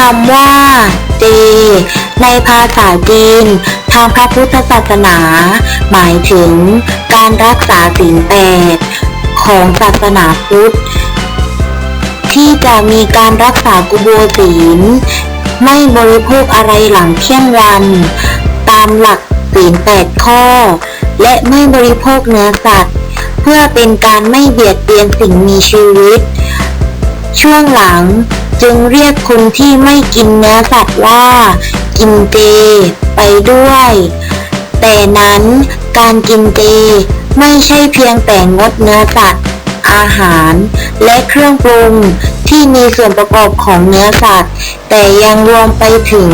คำว่าเจในภาษาจีนทางพระพุทธศาสนา หมายถึงการรักษาศีลแปดของศาสนาพุทธ ที่จะมีการรักษากุโบศีล ไม่บริโภคอะไรหลังเที่ยงวัน ตามหลักศีลแปดข้อ และไม่บริโภคเนื้อสัตว์ เพื่อเป็นการไม่เบียดเบียนสิ่งมีชีวิต ช่วงหลัง จึงเรียกคนที่ไม่กินเนื้อสัตว์ว่า กินเจ ไปด้วย แต่นั้นการกินเจไม่ใช่เพียงแต่งดเนื้อสัตว์ อาหารและเครื่องปรุงที่มีส่วนประกอบของเนื้อสัตว์ แต่ยังรวมไปถึง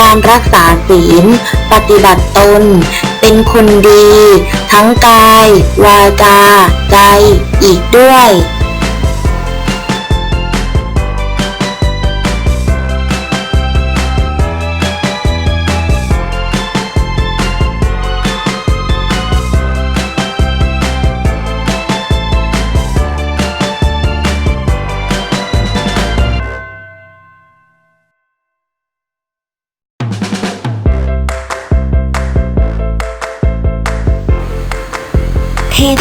การรักษาศีล ปฏิบัติตน เป็นคนดี ทั้งกาย วาจา ใจอีกด้วย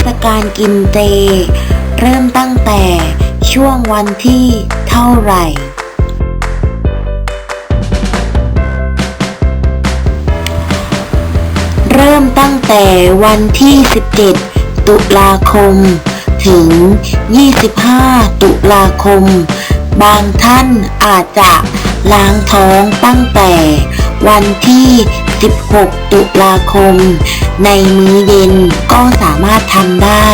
ศกาลกินเจ เริ่มตั้งแต่ช่วงวันที่เท่าไหร่ เริ่มตั้งแต่วันที่ 17 ตุลาคม ถึง 25 ตุลาคม บางท่านอาจจะล้างท้องตั้งแต่วันที่ 16 ตุลาคม ในมื้อเย็นก็สามารถทำได้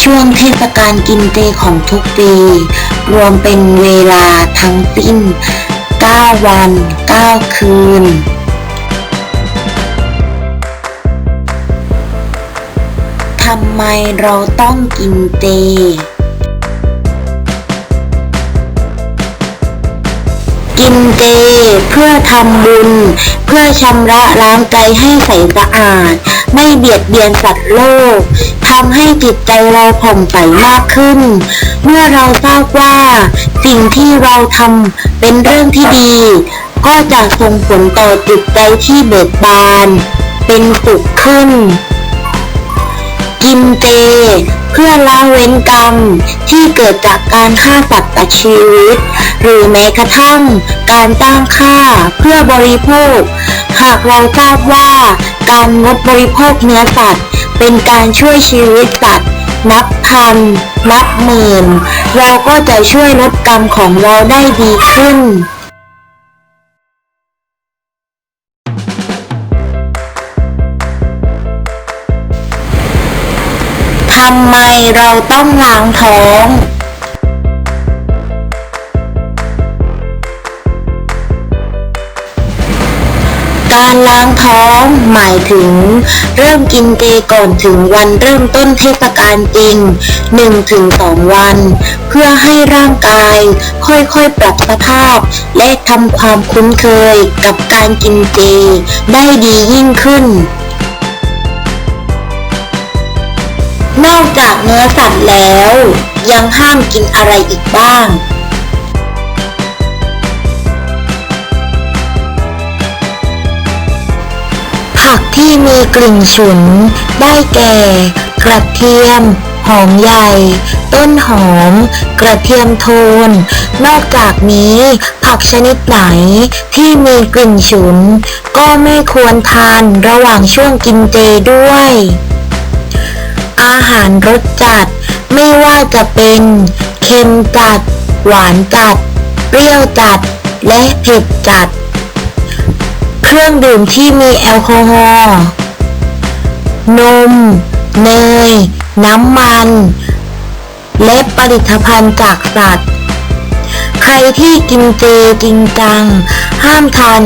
ช่วงเทศกาลกินเจของทุกปี รวมเป็นเวลาทั้งสิ้น 9 วัน 9 คืน ทำไมเราต้องกินเจ กินเจเพื่อทำบุญ เพื่อชำระล้างใจให้ใสสะอาด ไม่เบียดเบียนสัตว์โลกทำให้จิตใจเราผ่องใสมากขึ้น เมื่อเราทราบว่า สิ่งที่เราทำเป็นเรื่องที่ดี ก็จะส่งผลต่อจิตใจที่เบิกบาน เป็นสุขขึ้น กินเจ เพื่อละเว้นกรรมที่เกิดจากการฆ่าสัตว์ตัดชีวิต หรือแม้กระทั่งการจ้างฆ่าเพื่อบริโภค หากเราทราบว่าการงดบริโภคเนื้อสัตว์ เป็นการช่วยชีวิตสัตว์นับพัน นับหมื่น เราก็จะช่วยลดกรรมของเราได้ดีขึ้น ทำไมเราต้องล้างท้อง การล้างท้องหมายถึง เริ่มกินเจก่อนถึงวันเริ่มต้นเทศกาลจริง 1-2 วัน เพื่อให้ร่างกาย ค่อยๆ ปรับสภาพ และทำความคุ้นเคยกับการกินเจ ได้ดียิ่งขึ้น นอกจากเนื้อสัตว์แล้ว ยังห้ามกินอะไรอีกบ้าง ผักที่มีกลิ่นฉุน ได้แก่ กระเทียม หอมใหญ่ ต้นหอม กระเทียมโทน นอกจากนี้ ผักชนิดไหนที่มีกลิ่นฉุน ก็ไม่ควรทานระหว่างช่วงกินเจด้วย อาหารรสจัด ไม่ว่าจะเป็นเค็มจัด หวานจัด เปรี้ยวจัด และเผ็ดจัด เครื่องดื่มที่มีแอลกอฮอล์นม เนย น้ำมัน และผลิตภัณฑ์จากสัตว์ ใครที่กินเจจริงจัง ห้ามทาน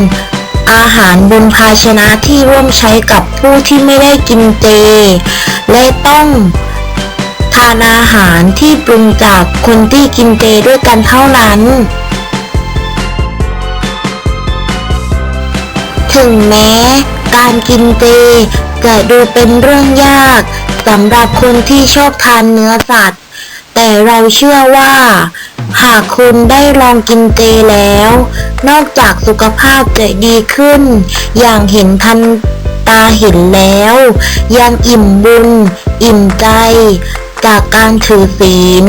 อาหารบนภาชนะที่ร่วมใช้กับผู้ที่ไม่ได้กินเจ และต้องทานอาหารที่ปรุงจากคนที่กินเจด้วยกันเท่านั้น ถึงแม้การกินเจจะดูเป็นเรื่องยากสำหรับคนที่ชอบทานเนื้อสัตว์ แต่เราเชื่อว่า หากคุณได้ลองกินเจแล้ว นอกจากสุขภาพจะดีขึ้น อย่างเห็นทันตาเห็นแล้ว ยังอิ่มบุญ อิ่มใจ จากการถือศีล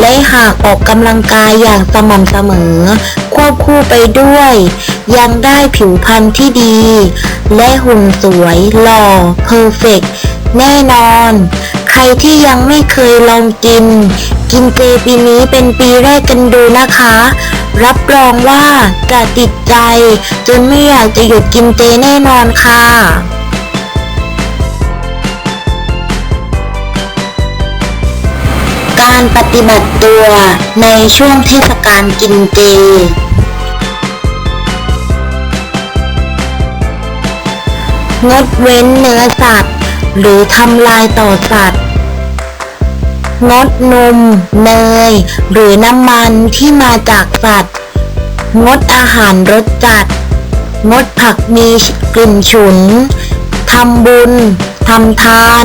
และหากออกกำลังกายอย่างสม่ำเสมอ ควบคู่ไปด้วย ยังได้ผิวพรรณที่ดี และหุ่นสวยหล่อเพอร์เฟกแน่นอน ใครที่ยังไม่เคยลองกิน กินเจปีนี้เป็นปีแรกกันดูนะคะ รับรองว่าจะติดใจ จนไม่อยากจะหยุดกินเจแน่นอนค่ะการปฏิบัติตัวในช่วงเทศกาลกินเจ งดเว้นเนื้อสัตว์ หรือทำลายต่อสัตว์ งดนม เนย หรือน้ำมันที่มาจากสัตว์ งดอาหารรสจัด งดผักมีกลิ่นฉุน ทำบุญ ทำทาน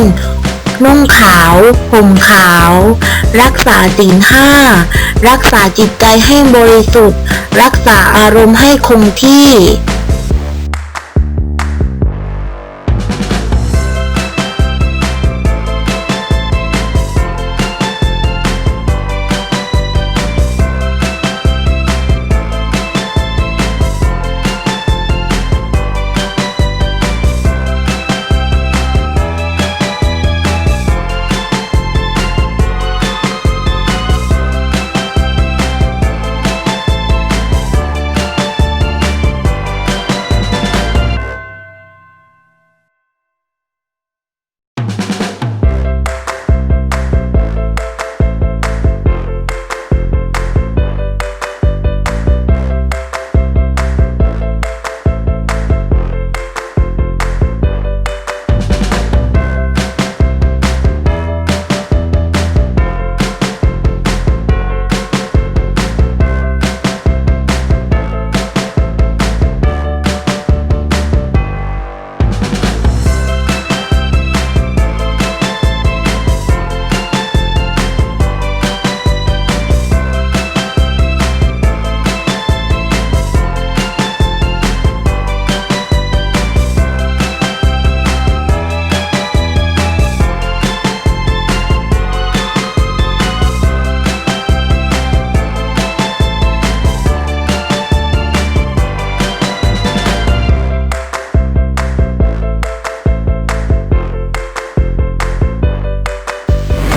นุ่งขาวห่มขาว รักษาศีลห้า รักษาจิตใจให้บริสุทธิ์ รักษาอารมณ์ให้คงที่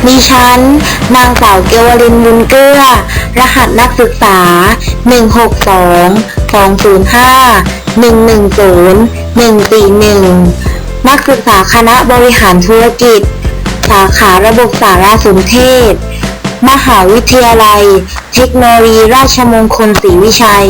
ดิฉัน นางสาวเกวรินบุญเกลือรหัสนักศึกษา 162 205 110 141 นักศึกษาคณะบริหารธุรกิจ สาขาระบบสารสนเทศ มหาวิทยาลัย เทคโนโลยีราชมงคลศรีวิชัย